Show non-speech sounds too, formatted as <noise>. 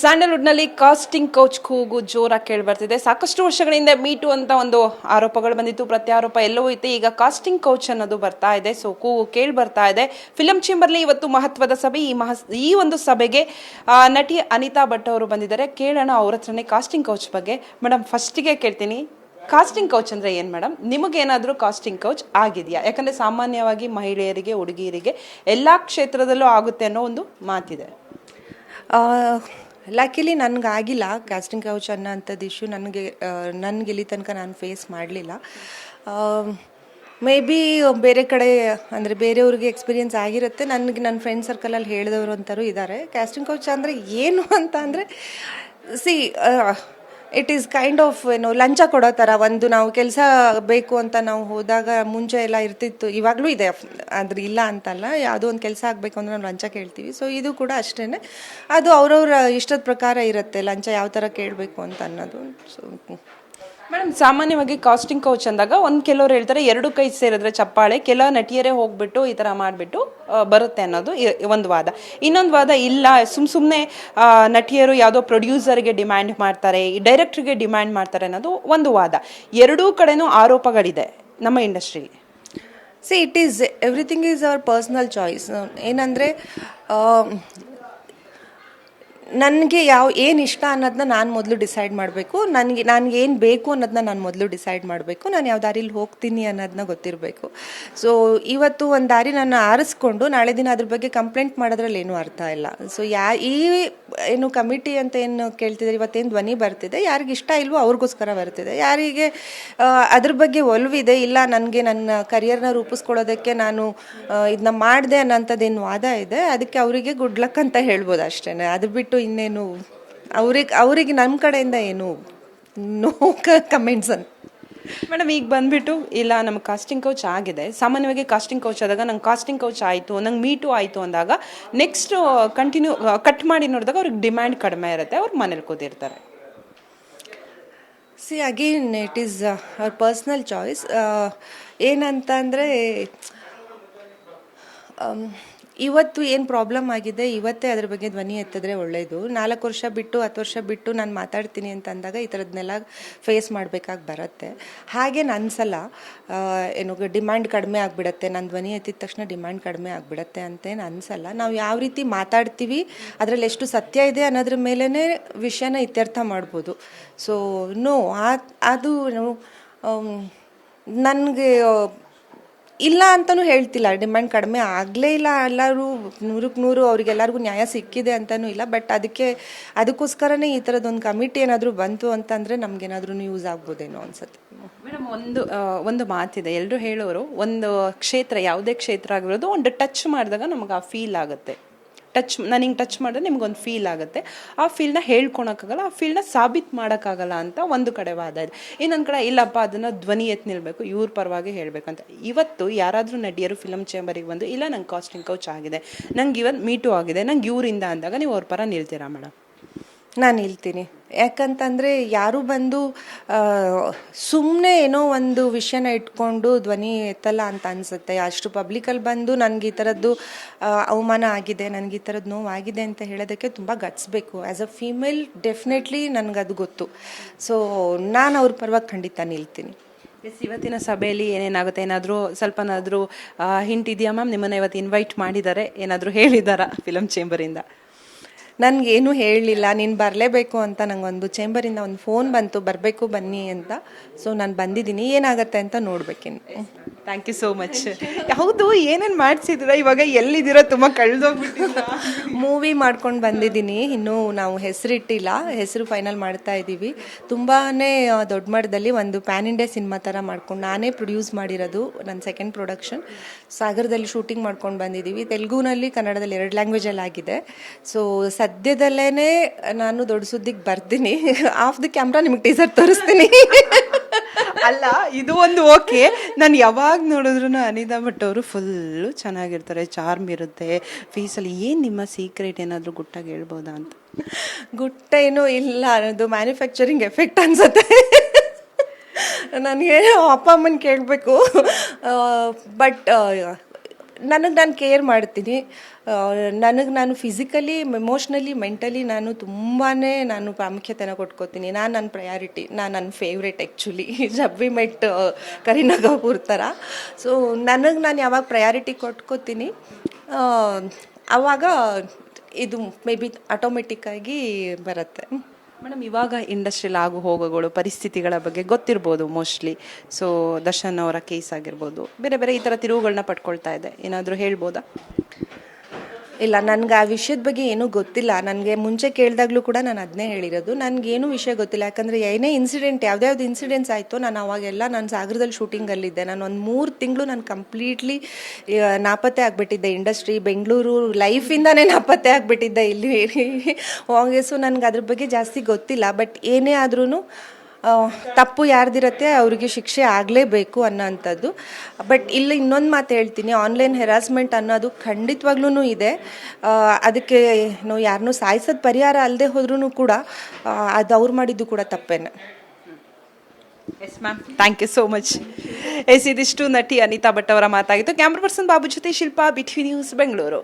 ಸ್ಯಾಂಡಲ್ವುಡ್ನಲ್ಲಿ casting couch ಕೂಗು ಜೋರಾಗಿ ಕೇಳಿ ಬರ್ತಿದೆ. ಸಾಕಷ್ಟು ವರ್ಷಗಳಿಂದ ಮೀಟು ಅಂತ ಒಂದು ಆರೋಪಗಳು ಬಂದಿತ್ತು. ಪ್ರತ್ಯಾರೋಪ ಎಲ್ಲವೂ ಇತ್ತು. ಈಗ ಕಾಸ್ಟಿಂಗ್ ಕೌಚ್ ಅನ್ನೋದು ಬರ್ತಾ ಇದೆ. ಸೊ ಕೂಗು ಕೇಳಿ ಬರ್ತಾ ಇದೆ. ಫಿಲಂ ಚೇಂಬರ್ಲಿ ಇವತ್ತು ಮಹತ್ವದ ಸಭೆ. ಈ ಮಹ, ಈ ಒಂದು ಸಭೆಗೆ ನಟಿ ಅನಿತಾ ಭಟ್ ಅವರು ಬಂದಿದ್ದಾರೆ. ಕೇಳೋಣ ಅವ್ರ ಹತ್ರನೇ ಕಾಸ್ಟಿಂಗ್ ಕೌಚ್ ಬಗ್ಗೆ. ಮೇಡಮ್ ಫಸ್ಟಿಗೆ ಕೇಳ್ತೀನಿ. ಕಾಸ್ಟಿಂಗ್ ಕೌಚ್ ಅಂದ್ರೆ ಏನ್ ಮೇಡಮ್ ನಿಮಗೇನಾದ್ರೂ ಕಾಸ್ಟಿಂಗ್ ಕೌಚ್ ಆಗಿದೆಯಾ? ಯಾಕಂದ್ರೆ ಸಾಮಾನ್ಯವಾಗಿ ಮಹಿಳೆಯರಿಗೆ, ಹುಡುಗಿಯರಿಗೆ ಎಲ್ಲಾ ಕ್ಷೇತ್ರದಲ್ಲೂ ಆಗುತ್ತೆ ಅನ್ನೋ ಒಂದು ಮಾತಿದೆ. ಲಕಿಲಿ ನನಗಾಗಿಲ್ಲ. ಕ್ಯಾಸ್ಟಿಂಗ್ ಕೌಚ್ ಅನ್ನೋ ಅಂಥದ್ದು ಇಶ್ಯೂ ನನಗೆ ನನಗೆ ಇಲ್ಲಿ ತನಕ ನಾನು ಫೇಸ್ ಮಾಡಲಿಲ್ಲ. ಮೇ ಬಿ ಬೇರೆ ಕಡೆ, ಅಂದರೆ ಬೇರೆಯವ್ರಿಗೆ ಎಕ್ಸ್ಪೀರಿಯನ್ಸ್ ಆಗಿರುತ್ತೆ. ನನಗೆ ನನ್ನ ಫ್ರೆಂಡ್ ಸರ್ಕಲಲ್ಲಿ ಹೇಳಿದವರು ಅಂತಾರು ಇದ್ದಾರೆ ಕ್ಯಾಸ್ಟಿಂಗ್ ಕೌಚ್ ಅಂದರೆ ಏನು ಅಂತ ಅಂದರೆ see it is kind of ಏನು ಲಂಚ ಕೊಡೋ ಥರ ಒಂದು ನಾವು ಕೆಲಸ ಬೇಕು ಅಂತ ನಾವು ಹೋದಾಗ ಮುಂಚೆ ಎಲ್ಲ ಇರ್ತಿತ್ತು, ಇವಾಗಲೂ ಇದೆ, ಆದ್ರೆ ಇಲ್ಲ ಅಂತಲ್ಲ, ಯಾವುದೋ ಒಂದು ಕೆಲಸ ಆಗಬೇಕು ಅಂದ್ರೆ ನಾವು ಲಂಚ ಕೇಳ್ತೀವಿ. ಸೊ ಇದು ಕೂಡ ಅಷ್ಟೇ ಅದು ಅವ್ರವ್ರ ಇಷ್ಟದ ಪ್ರಕಾರ ಇರುತ್ತೆ, ಲಂಚ ಯಾವ ಥರ ಕೇಳಬೇಕು ಅಂತ ಅನ್ನೋದು. ಸೊ ಮೇಡಮ್ ಸಾಮಾನ್ಯವಾಗಿ ಕಾಸ್ಟಿಂಗ್ ಕೌಚ್ ಅಂದಾಗ ಒಂದ್ ಕೆಲವ್ರು ಹೇಳ್ತಾರೆ ಎರಡು ಕೈ ಸೇರಿದ್ರೆ ಚಪ್ಪಾಳೆ ಕೆಲ ನಟಿಯರೇ ಹೋಗ್ಬಿಟ್ಟು ಈ ತರ ಮಾಡ್ಬಿಟ್ಟು ಬರುತ್ತೆ ಅನ್ನೋದು ಒಂದು ವಾದ. ಇನ್ನೊಂದು ವಾದ ಇಲ್ಲ ಸುಮ್ ಸುಮ್ನೆ ಆ, ನಟಿಯರು ಯಾವುದೋ ಪ್ರೊಡ್ಯೂಸರ್ಗೆ ಡಿಮ್ಯಾಂಡ್ ಮಾಡ್ತಾರೆ ಡೈರೆಕ್ಟರ್ಗೆ ಡಿಮ್ಯಾಂಡ್ ಮಾಡ್ತಾರೆ ಅನ್ನೋದು ಒಂದು ವಾದ. ಎರಡೂ ಕಡೆನೂ ಆರೋಪಗಳಿದೆ ನಮ್ಮ industry see it is everything is hour personal choice ಏನಂದರೆ ನನಗೆ ಯಾವ, ಏನು ಇಷ್ಟ ಅನ್ನೋದನ್ನ ನಾನು ಮೊದಲು ಡಿಸೈಡ್ ಮಾಡಬೇಕು. ನನಗೆ ನನಗೆ ಏನು ಬೇಕು ಅನ್ನೋದನ್ನ ನಾನು ಮೊದಲು ಡಿಸೈಡ್ ಮಾಡಬೇಕು. ನಾನು ಯಾವ ದಾರಿಲಿ ಹೋಗ್ತೀನಿ ಅನ್ನೋದನ್ನ ಗೊತ್ತಿರಬೇಕು. ಸೊ ಇವತ್ತು ಒಂದು ದಾರಿ ನಾನು ಆರಿಸ್ಕೊಂಡು ನಾಳೆ ದಿನ ಅದ್ರ ಬಗ್ಗೆ ಕಂಪ್ಲೇಂಟ್ ಮಾಡೋದ್ರಲ್ಲಿ ಏನೂ ಅರ್ಥ ಇಲ್ಲ. ಸೊ ಯಾ, ಈ ಏನು ಕಮಿಟಿ ಅಂತ ಏನು ಕೇಳ್ತಿದ್ದಾರೆ ಇವತ್ತೇನು ಧ್ವನಿ ಬರ್ತಿದೆ, ಯಾರಿಗೆ ಇಷ್ಟ ಇಲ್ವೋ ಅವ್ರಿಗೋಸ್ಕರ ಬರ್ತಿದೆ. ಯಾರಿಗೆ ಅದ್ರ ಬಗ್ಗೆ ಒಲವಿದೆ ಇಲ್ಲ, ನನಗೆ ನನ್ನ ಕರಿಯರ್ನ ರೂಪಿಸ್ಕೊಳ್ಳೋದಕ್ಕೆ ನಾನು ಇದನ್ನ ಮಾಡಿದೆ ಅನ್ನೋಂಥದ್ದೇನು ವಾದ ಇದೆ, ಅದಕ್ಕೆ ಅವರಿಗೆ ಗುಡ್ ಲಕ್ ಅಂತ ಹೇಳ್ಬೋದು ಅಷ್ಟೇ ಅದು ಬಿಟ್ಟು ಇನ್ನೇನು ಅವ್ರಿಗೆ ಅವರಿಗೆ ನಮ್ಮ ಕಡೆಯಿಂದ ಏನು ನೋ ಕಮೆಂಟ್ಸ್ ಅಂತ ಮೇಡಮ್ ಈಗ ಬಂದ್ಬಿಟ್ಟು ಇಲ್ಲ ನಮ್ಮ ಕಾಸ್ಟಿಂಗ್ ಕೌಚ್ ಆಗಿದೆ. ಸಾಮಾನ್ಯವಾಗಿ ಕಾಸ್ಟಿಂಗ್ ಕೌಚ್ ಆದಾಗ ನಂಗೆ ಕಾಸ್ಟಿಂಗ್ ಕೌಚ್ ಆಯಿತು ನಂಗೆ ಮೀಟು ಆಯಿತು ಅಂದಾಗ ನೆಕ್ಸ್ಟ್ ಕಂಟಿನ್ಯೂ ಕಟ್ ಮಾಡಿ ನೋಡಿದಾಗ ಅವ್ರಿಗೆ ಡಿಮ್ಯಾಂಡ್ ಕಡಿಮೆ ಇರುತ್ತೆ ಅವ್ರು ಮನೇಲಿ ಕೂತಿರ್ತಾರೆ. ಸಿ ಅಗೇನ್ ಇಟ್ ಈಸ್ ಅವ್ರ ಪರ್ಸ್ನಲ್ ಚಾಯ್ಸ್ ಏನಂತ ಅಂದರೆ ಇವತ್ತು ಏನು ಪ್ರಾಬ್ಲಮ್ ಆಗಿದೆ? ಇವತ್ತೇ ಅದ್ರ ಬಗ್ಗೆ ಧ್ವನಿ ಎತ್ತಿದ್ರೆ ಒಳ್ಳೆಯದು ನಾಲ್ಕು ವರ್ಷ ಬಿಟ್ಟು, ಹತ್ತು ವರ್ಷ ಬಿಟ್ಟು ನಾನು ಮಾತಾಡ್ತೀನಿ ಅಂತ ಅಂದಾಗ ಈ ಥರದನ್ನೆಲ್ಲ ಫೇಸ್ ಮಾಡಬೇಕಾಗಿ ಬರುತ್ತೆ. ಹಾಗೇನು ಅನ್ಸಲ್ಲ. ಏನು ಡಿಮ್ಯಾಂಡ್ ಕಡಿಮೆ ಆಗಿಬಿಡತ್ತೆ. ನಾನು ಧ್ವನಿ ಎತ್ತಿದ ತಕ್ಷಣ ಡಿಮ್ಯಾಂಡ್ ಕಡಿಮೆ ಆಗಿಬಿಡತ್ತೆ ಅಂತೇನು ಅನ್ಸಲ್ಲ. ನಾವು ಯಾವ ರೀತಿ ಮಾತಾಡ್ತೀವಿ, ಅದರಲ್ಲಿ ಎಷ್ಟು ಸತ್ಯ ಇದೆ ಅನ್ನೋದ್ರ ಮೇಲೇ ವಿಷಯನ ಇತ್ಯರ್ಥ ಮಾಡ್ಬೋದು. ಸೊ ನೋ ಅದು ನನಗೆ ಇಲ್ಲ ಅಂತಲೂ ಹೇಳ್ತಿಲ್ಲ. ಡಿಮ್ಯಾಂಡ್ ಕಡಿಮೆ ಆಗಲೇ ಇಲ್ಲ. ಎಲ್ಲರೂ ನೂರಕ್ಕೆ ನೂರು ಅವ್ರಿಗೆಲ್ಲರಿಗೂ ನ್ಯಾಯ ಸಿಕ್ಕಿದೆ ಅಂತಲೂ ಇಲ್ಲ. ಬಟ್ ಅದಕ್ಕೆ, ಅದಕ್ಕೋಸ್ಕರನೇ ಈ ಥರದೊಂದು ಕಮಿಟಿ ಏನಾದರೂ ಬಂತು ಅಂತಂದರೆ ನಮಗೇನಾದ್ರೂ ಯೂಸ್ ಆಗ್ಬೋದೇನೋ ಅನ್ಸುತ್ತೆ. ಮೇಡಮ್, ಒಂದು ಒಂದು ಮಾತಿದೆ. ಎಲ್ಲರೂ ಹೇಳೋರು ಒಂದು ಕ್ಷೇತ್ರ, ಯಾವುದೇ ಕ್ಷೇತ್ರ ಆಗಿರೋದು ಒಂದು ಟಚ್ ಮಾಡಿದಾಗ ನಮಗೆ ಆ ಫೀಲ್ ಆಗುತ್ತೆ. ಟಚ್ ನಾನು ಹಿಂಗೆ ಟಚ್ ಮಾಡಿದ್ರೆ ನಿಮ್ಗೊಂದು ಫೀಲ್ ಆಗುತ್ತೆ. ಆ ಫೀಲ್ನ ಹೇಳ್ಕೊಳಕ್ಕಾಗಲ್ಲ ಆ ಫೀಲ್ನ ಸಾಬೀತು ಮಾಡೋಕ್ಕಾಗಲ್ಲ ಅಂತ ಒಂದು ಕಡೆ ವಾದ ಇದೆ. ಇನ್ನೊಂದು ಕಡೆ, ಇಲ್ಲಪ್ಪ, ಅದನ್ನು ಧ್ವನಿ ಎತ್ತಿ ನಿಲ್ಬೇಕು, ಇವ್ರ ಪರವಾಗಿ ಹೇಳಬೇಕಂತ ಇವತ್ತು ಯಾರಾದರೂ ನಟಿಯರು ಫಿಲಮ್ ಚೇಂಬರಿಗೆ ಬಂದು, ಇಲ್ಲ ನಂಗೆ ಕಾಸ್ಟಿಂಗ್ ಕೌಚ್ ಆಗಿದೆ, ನಂಗೆ ಇವತ್ತು ಮೀಟು ಆಗಿದೆ, ನಂಗೆ ಇವರಿಂದ ಅಂದಾಗ ನೀವು ಅವ್ರ ಪರ ನಿಲ್ತೀರಾ ಮೇಡಮ್ ನಾನು ಹೇಳ್ತೀನಿ. ಯಾಕಂತಂದರೆ ಯಾರು ಬಂದು ಸುಮ್ಮನೆ ಏನೋ ಒಂದು ವಿಷಯನ ಇಟ್ಕೊಂಡು ಧ್ವನಿ ಎತ್ತಲ್ಲ ಅಂತ ಅನಿಸುತ್ತೆ. ಅಷ್ಟು ಪಬ್ಲಿಕಲ್ಲಿ ಬಂದು ನನಗೆ ಈ ಥರದ್ದು ಅವಮಾನ ಆಗಿದೆ, ನನಗೆ ಈ ಥರದ್ದು ನೋವಾಗಿದೆ ಅಂತ ಹೇಳೋದಕ್ಕೆ ತುಂಬ ಗಟ್ಸ್ಬೇಕು. ಆ್ಯಸ್ ಅ ಫೀಮೇಲ್ ಡೆಫಿನೆಟ್ಲಿ ನನಗದು ಗೊತ್ತು. ಸೊ ನಾನು ಅವ್ರ ಪರವಾಗಿ ಖಂಡಿತ ನಿಲ್ತೀನಿ. ಎಸ್ ಇವತ್ತಿನ ಸಭೆಯಲ್ಲಿ ಏನೇನಾಗುತ್ತೆ? ಏನಾದರೂ ಸ್ವಲ್ಪನಾದರೂ ಹಿಂಟ್ ಇದೆಯಾ ಮ್ಯಾಮ್? ನಿಮ್ಮನ್ನ ಇವತ್ತು ಇನ್ವೈಟ್ ಮಾಡಿದ್ದಾರೆ ಏನಾದರೂ ಹೇಳಿದ್ದಾರಾ ಫಿಲಮ್ ಚೇಂಬರಿಂದ ನನಗೇನು ಹೇಳಲಿಲ್ಲ ನೀನು ಬರಲೇಬೇಕು ಅಂತ ನನಗೊಂದು ಚೇಂಬರಿಂದ ಒಂದು ಫೋನ್ ಬಂತು ಬರಬೇಕು ಬನ್ನಿ ಅಂತ. ಸೊ ನಾನು ಬಂದಿದ್ದೀನಿ ಏನಾಗುತ್ತೆ ಅಂತ ನೋಡ್ಬೇಕಿನ್ನು. ಥ್ಯಾಂಕ್ ಯು ಸೋ ಮಚ್ ಹೌದು ಏನೇನು ಮಾಡಿಸಿದ್ರ ಇವಾಗ ಎಲ್ಲಿದ್ದೀರೋ? ತುಂಬ ಕಳೆದೋಗ್ಬಿಟ್ಟಿದ್ದೀರಾ? ಮೂವಿ ಮಾಡ್ಕೊಂಡು ಬಂದಿದ್ದೀನಿ ಇನ್ನೂ ನಾವು ಹೆಸರಿಟ್ಟಿಲ್ಲ ಹೆಸರು ಫೈನಲ್ ಮಾಡ್ತಾ ಇದ್ದೀವಿ. ತುಂಬಾ ದೊಡ್ಡ ಮಟ್ಟದಲ್ಲಿ ಒಂದು ಪ್ಯಾನ್ ಇಂಡಿಯಾ ಸಿನಿಮಾ ಥರ ಮಾಡ್ಕೊಂಡು ನಾನೇ ಪ್ರೊಡ್ಯೂಸ್ ಮಾಡಿರೋದು ನನ್ನ ಸೆಕೆಂಡ್ ಪ್ರೊಡಕ್ಷನ್ ಸಾಗರದಲ್ಲಿ ಶೂಟಿಂಗ್ ಮಾಡ್ಕೊಂಡು ಬಂದಿದ್ದೀವಿ. ತೆಲುಗುನಲ್ಲಿ ಕನ್ನಡದಲ್ಲಿ ಎರಡು ಲ್ಯಾಂಗ್ವೇಜಲ್ಲಿ ಆಗಿದೆ ಸೊ ಸದ್ಯದಲ್ಲೇ ನಾನು ದೊಡ್ಡ ಸುದ್ದಿಗೆ ಬರ್ತೀನಿ. ಆಫ್ ದಿ ಕ್ಯಾಮ್ರಾ ನಿಮಗೆ ಟೀಸರ್ ತೋರಿಸ್ತೀನಿ. ಅಲ್ಲ ಇದು ಒಂದು ಓಕೆ ನಾನು ಯಾವಾಗ ನೋಡಿದ್ರು ಅನಿತಾ ಭಟ್ ಅವರು ಫುಲ್ಲು ಚೆನ್ನಾಗಿರ್ತಾರೆ ಚಾರ್ಮ್ ಇರುತ್ತೆ. ಫೀಸಲ್ಲಿ ಏನು ನಿಮ್ಮ ಸೀಕ್ರೆಟ್ ಏನಾದರೂ ಗುಟ್ಟಾಗಿ ಹೇಳ್ಬೋದಾ ಅಂತ? ಗುಟ್ಟ ಏನೂ ಇಲ್ಲ ಅನ್ನೋದು ಮ್ಯಾನುಫ್ಯಾಕ್ಚರಿಂಗ್ ಎಫೆಕ್ಟ್ ಅನ್ಸುತ್ತೆ. ನನಗೆ ಅಪ್ಪ ಅಮ್ಮನ ಕೇಳಬೇಕು. ಬಟ್ ನನಗೆ ನಾನು ಕೇರ್ ಮಾಡ್ತೀನಿ. ನನಗೆ ನಾನು ಫಿಸಿಕಲಿ ಎಮೋಷ್ನಲಿ ಮೆಂಟಲಿ ನಾನು ತುಂಬಾ ನಾನು ಪ್ರಾಮುಖ್ಯತೆನ ಕೊಟ್ಕೋತೀನಿ. ನಾನು ನನ್ನ ಪ್ರಯಾರಿಟಿ ನಾನು ನನ್ನ ಫೇವ್ರೇಟ್ <laughs> ಆ್ಯಕ್ಚುಲಿ ಜಬ್ಬಿ ಮೆಟ್ ಕರೀನಾ ಕಪೂರ್ ಥರ ಸೊ ನನಗೆ ನಾನು ಯಾವಾಗ ಪ್ರಯಾರಿಟಿ ಕೊಟ್ಕೋತೀನಿ ಆವಾಗ ಇದು ಮೇ ಬಿ ಆಟೋಮೆಟಿಕ್ಕಾಗಿ ಬರುತ್ತೆ. ಮೇಡಮ್, ಇವಾಗ ಇಂಡಸ್ಟ್ರಿಯಲ್ಲಿ ಆಗು ಹೋಗುಗಳು, ಪರಿಸ್ಥಿತಿಗಳ ಬಗ್ಗೆ ಗೊತ್ತಿರ್ಬೋದು ಮೋಸ್ಟ್ಲಿ ಸೊ ದರ್ಶನ್ ಅವರ ಕೇಸ್ ಆಗಿರ್ಬೋದು, ಬೇರೆ ಬೇರೆ ಈ ಥರ ತಿರುವುಗಳನ್ನ ಪಡ್ಕೊಳ್ತಾ ಇದೆ. ಏನಾದರೂ ಹೇಳ್ಬೋದಾ? ಇಲ್ಲ, ನನ್ಗೆ ಆ ವಿಷಯದ ಬಗ್ಗೆ ಏನೂ ಗೊತ್ತಿಲ್ಲ. ನನಗೆ ಮುಂಚೆ ಕೇಳಿದಾಗಲೂ ಕೂಡ ನಾನು ಅದನ್ನೇ ಹೇಳಿರೋದು. ನನಗೇನು ವಿಷಯ ಗೊತ್ತಿಲ್ಲ. ಯಾಕಂದರೆ ಏನೇ ಇನ್ಸಿಡೆಂಟ್ ಯಾವ್ದ್ಯಾವ್ದು ಇನ್ಸಿಡೆಂಟ್ಸ್ ಆಯಿತು ನಾನು ಅವಾಗೆಲ್ಲ ನಾನು ಸಾಗರದಲ್ಲಿ ಶೂಟಿಂಗಲ್ಲಿದ್ದೆ ನಾನು ಒಂದು ಮೂರು ತಿಂಗಳು ನಾನು ಕಂಪ್ಲೀಟ್ಲಿ ನಾಪತ್ತೆ ಆಗಿಬಿಟ್ಟಿದ್ದೆ. ಇಂಡಸ್ಟ್ರಿ ಬೆಂಗಳೂರು ಲೈಫಿಂದನೇ ನಾಪತ್ತೆ ಆಗಿಬಿಟ್ಟಿದ್ದೆ ಇಲ್ಲಿ. ಹಾಗೆ ಸೊ ನನಗೆ ಅದ್ರ ಬಗ್ಗೆ ಜಾಸ್ತಿ ಗೊತ್ತಿಲ್ಲ. ಬಟ್ ಏನೇ ಆದ್ರೂ ತಪ್ಪು ಯಾರ್ದಿರತ್ತೆ ಅವರಿಗೆ ಶಿಕ್ಷೆ ಆಗಲೇಬೇಕು ಅನ್ನೋಂಥದ್ದು. ಬಟ್ ಇಲ್ಲಿ ಇನ್ನೊಂದು ಮಾತು ಹೇಳ್ತೀನಿ ಆನ್ಲೈನ್ ಹೆರಾಸ್ಮೆಂಟ್ ಅನ್ನೋದು ಖಂಡಿತವಾಗ್ಲೂ ಇದೆ. ಅದಕ್ಕೆ ನಾವು ಯಾರನ್ನೂ ಸಾಯಿಸೋದು ಪರಿಹಾರ ಅಲ್ಲದೆ ಹೋದ್ರೂ ಕೂಡ ಅದು ಅವ್ರು ಮಾಡಿದ್ದು ಕೂಡ ತಪ್ಪೇನೆ. Yes ma'am thank you so much yes ಇದಿಷ್ಟು ನಟಿ ಅನಿತಾ ಭಟ್ ಅವರ ಮಾತಾಗಿತ್ತು. ಕ್ಯಾಮ್ರಾ ಪರ್ಸನ್ ಬಾಬು ಜೊತೆ ಶಿಲ್ಪಾ ಬಿಟ್ವಿ ನ್ಯೂಸ್ ಬೆಂಗಳೂರು